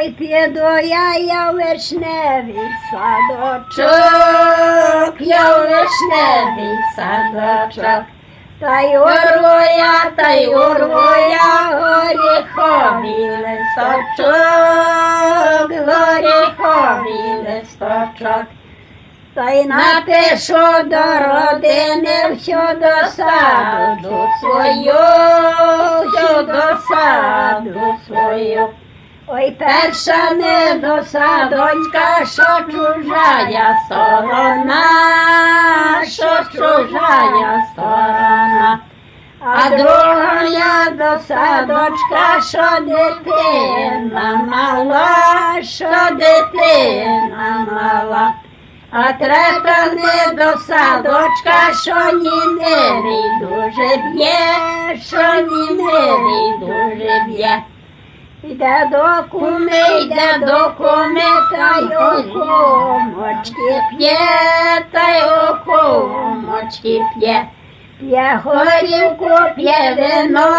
Ой, піду я, я вишневий садочок, я в вишневий садочок. Та й урву та й урву я горіховий листочок, горіховий листочок. Та й напишу до родини всю досаду свою, всю досаду свою. Ой, перша недосадонька, що чужая сторона, що чужая сторона. А друга я досадочка, що дитина мала, що дитина мала. А трета недосадочка, що німирий дуже б'є, що німирий дуже б'є. Йде до куми, йде до куми, та й окомочки п'є, та й окомочки п'є. П'є горівку, п'є вино,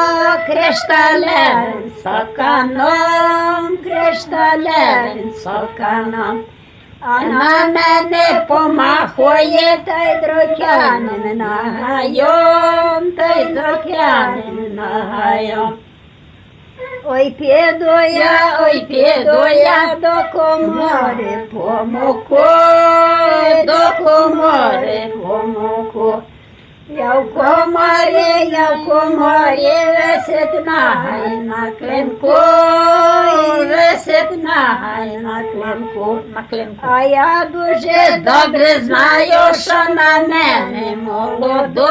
кришталем, соканом, кришталем, соканом. А на мене помахує, та й дротянин нагайом, та й дротянин нагайом. Ой, піду ой, піду до комори по муку, до комори по муку. Я в коморі, я в коморі, висить нагай на клинку, висить нагай на клинку, на клинку. А я дуже добре знаю, що на мене молоду,